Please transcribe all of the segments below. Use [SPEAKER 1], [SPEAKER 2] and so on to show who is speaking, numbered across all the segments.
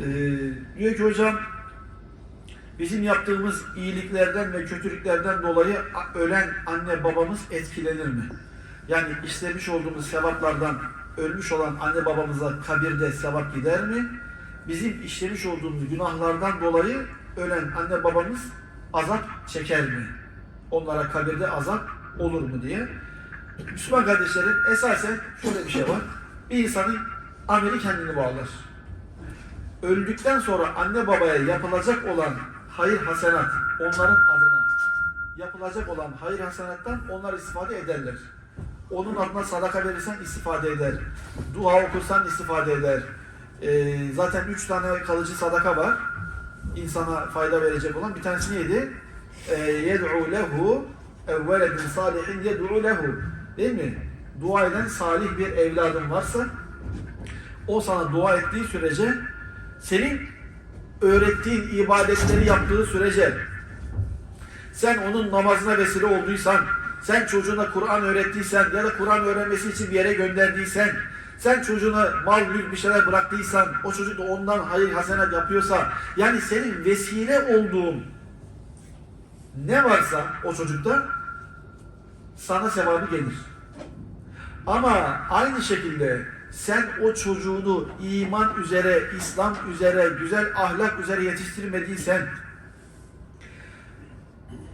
[SPEAKER 1] Ee, diyor ki hocam bizim yaptığımız iyiliklerden ve kötülüklerden dolayı ölen anne babamız etkilenir mi? Yani işlemiş olduğumuz sevaplardan ölmüş olan anne babamıza kabirde sevap gider mi? Bizim işlemiş olduğumuz günahlardan dolayı ölen anne babamız azap çeker mi? Onlara kabirde azap olur mu diye. Müslüman kardeşlerin esasen şöyle bir şey var. Bir insanın ameli kendini bağlar. Öldükten sonra anne babaya yapılacak olan hayır hasenat onların adına yapılacak olan hayır hasenattan onlar istifade ederler. Onun adına sadaka verirsen istifade eder. Dua okursan istifade eder. Ee, zaten üç tane kalıcı sadaka var. İnsana fayda verecek olan. Bir tanesi neydi? Ee, yed'u lehu evveledin salihin yed'u lehu. Değil mi? Dua eden salih bir evladın varsa o sana dua ettiği sürece senin öğrettiğin ibadetleri yaptığı sürece sen onun namazına vesile olduysan, sen çocuğuna Kur'an öğrettiysen ya da Kur'an öğrenmesi için bir yere gönderdiysen, sen çocuğuna mal mülk bir şeyler bıraktıysan, o çocuk da ondan hayır hasenat yapıyorsa, yani senin vesile olduğun ne varsa o çocukta sana sevabı gelir. Ama aynı şekilde sen o çocuğunu iman üzere, İslam üzere, güzel ahlak üzere yetiştirmediysen,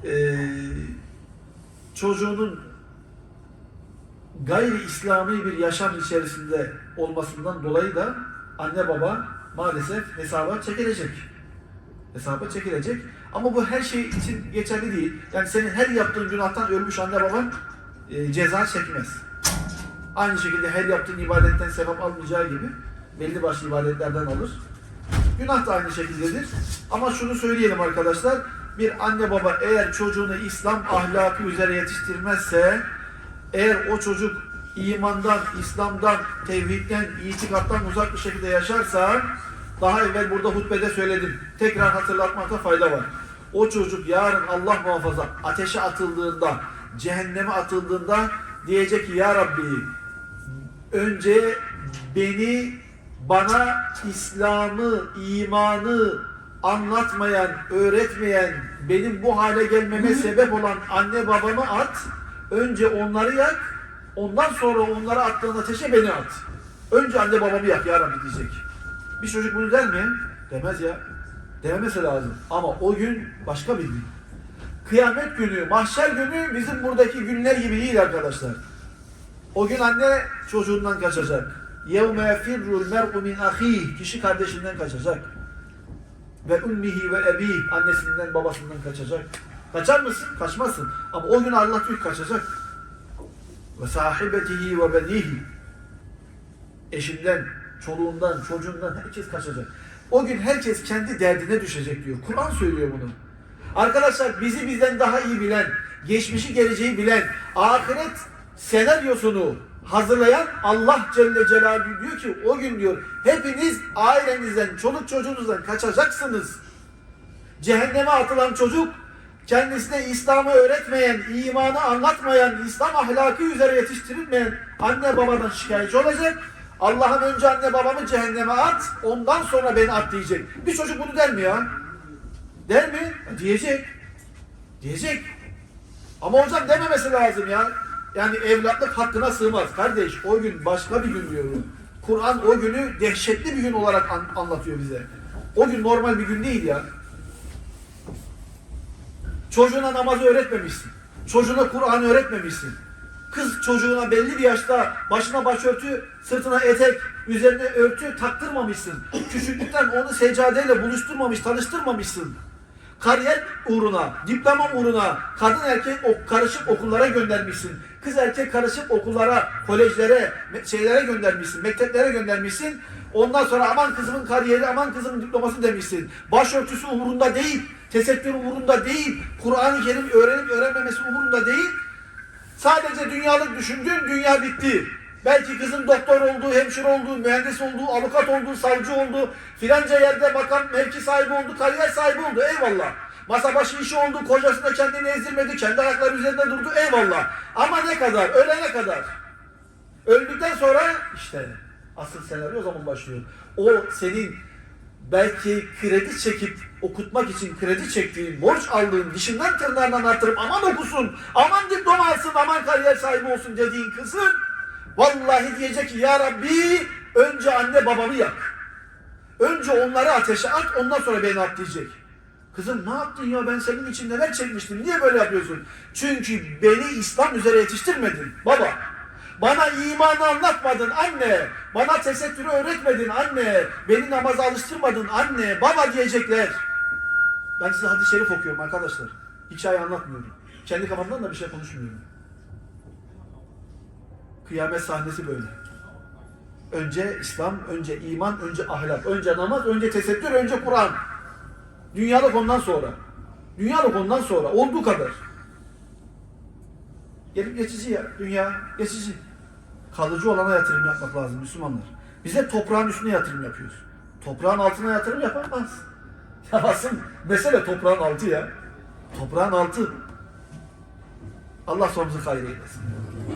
[SPEAKER 1] eee, çocuğunun gayri İslami bir yaşam içerisinde olmasından dolayı da anne baba maalesef hesaba çekilecek. Hesaba çekilecek. Ama bu her şey için geçerli değil. Yani senin her yaptığın günahtan ölmüş anne baban e, ceza çekmez. Aynı şekilde her yaptığın ibadetten sevap almayacağı gibi belli başlı ibadetlerden alır. Günah da aynı şekildedir. Ama şunu söyleyelim arkadaşlar. Bir anne baba eğer çocuğunu İslam ahlakı üzere yetiştirmezse, eğer o çocuk imandan, İslam'dan, tevhidden, itikattan uzak bir şekilde yaşarsa, daha evvel burada hutbede söyledim. Tekrar hatırlatmakta fayda var. O çocuk yarın Allah muhafaza ateşe atıldığında, cehenneme atıldığında diyecek ki Ya Rabbi önce beni bana İslam'ı, imanı anlatmayan, öğretmeyen, benim bu hale gelmeme sebep olan anne babamı at. Önce onları yak. Ondan sonra onları attığın ateşe beni at. Önce anne babamı yak ya Rabbi diyecek. Bir çocuk bunu der mi? Demez ya. Dememesi lazım. Ama o gün başka bir gün. Kıyamet günü, mahşer günü bizim buradaki günler gibi değil arkadaşlar. O gün anne çocuğundan kaçacak. يَوْمَ يَفِرُّ الْمَرْءُ مِنْ أَخِيهِ Kişi kardeşinden kaçacak. Ve ummihi ve ebih annesinden babasından kaçacak. Kaçar mısın? Kaçmazsın. Ama o gün Allah diyor kaçacak. Ve sahibetihi ve benihi eşinden, çoluğundan, çocuğundan herkes kaçacak. O gün herkes kendi derdine düşecek diyor. Kur'an söylüyor bunu. Arkadaşlar bizi bizden daha iyi bilen, geçmişi geleceği bilen, ahiret senaryosunu hazırlayan Allah Celle Celaluhu diyor ki o gün diyor hepiniz ailenizden, çoluk çocuğunuzdan kaçacaksınız. Cehenneme atılan çocuk kendisine İslam'ı öğretmeyen, imanı anlatmayan, İslam ahlakı üzere yetiştirilmeyen anne babadan şikayetçi olacak. Allah'ım önce anne babamı cehenneme at, ondan sonra beni at diyecek. Bir çocuk bunu der mi ya? Der mi? Diyecek. Diyecek. Ama hocam dememesi lazım ya. Yani evlatlık hakkına sığmaz. Kardeş o gün başka bir gün diyorum. Kur'an o günü dehşetli bir gün olarak an- anlatıyor bize. O gün normal bir gün değil ya. Çocuğuna namazı öğretmemişsin. Çocuğuna Kur'an öğretmemişsin. Kız çocuğuna belli bir yaşta başına başörtü, sırtına etek, üzerine örtü taktırmamışsın. Küçüklükten onu seccadeyle buluşturmamış, tanıştırmamışsın. Kariyer uğruna, diploma uğruna kadın erkek ok, karışık okullara göndermişsin. Kız erkek karışık okullara, kolejlere, şeylere göndermişsin, mekteplere göndermişsin. Ondan sonra aman kızımın kariyeri, aman kızımın diploması demişsin. Başörtüsü umurunda değil, tesettür umurunda değil, Kur'an-ı Kerim öğrenip öğrenmemesi umurunda değil. Sadece dünyalık düşündün, dünya bitti. Belki kızın doktor olduğu, hemşire olduğu, mühendis olduğu, avukat olduğu, savcı olduğu, filanca yerde bakan, mevki sahibi oldu, kariyer sahibi oldu. Eyvallah. Masa başı işi oldu, kocası da kendini ezdirmedi, kendi ayakları üzerinde durdu. Eyvallah. Ama ne kadar? Ölene kadar. Öldükten sonra işte asıl senaryo o zaman başlıyor. O senin belki kredi çekip okutmak için kredi çektiğin, borç aldığın, dişinden tırnağından arttırıp aman okusun, aman diploma alsın, aman kariyer sahibi olsun dediğin kızın vallahi diyecek ki ya Rabbi önce anne babamı yak. Önce onları ateşe at ondan sonra beni at diyecek. Kızım ne yaptın ya ben senin için neler çekmiştim niye böyle yapıyorsun? Çünkü beni İslam üzere yetiştirmedin baba. Bana imanı anlatmadın anne. Bana tesettürü öğretmedin anne. Beni namaza alıştırmadın anne. Baba diyecekler. Ben size hadis-i şerif okuyorum arkadaşlar. Hikaye anlatmıyorum. Kendi kafamdan da bir şey konuşmuyorum. Kıyamet sahnesi böyle. Önce İslam, önce iman, önce ahlak, önce namaz, önce tesettür, önce Kur'an. Dünyalık ondan sonra. Dünyalık ondan sonra. Olduğu kadar. Gelip geçici ya. Dünya geçici. Kalıcı olana yatırım yapmak lazım Müslümanlar. Biz de toprağın üstüne yatırım yapıyoruz. Toprağın altına yatırım yapamaz. Ya asıl mesele toprağın altı ya. Toprağın altı. Allah sonumuzu hayır eylesin.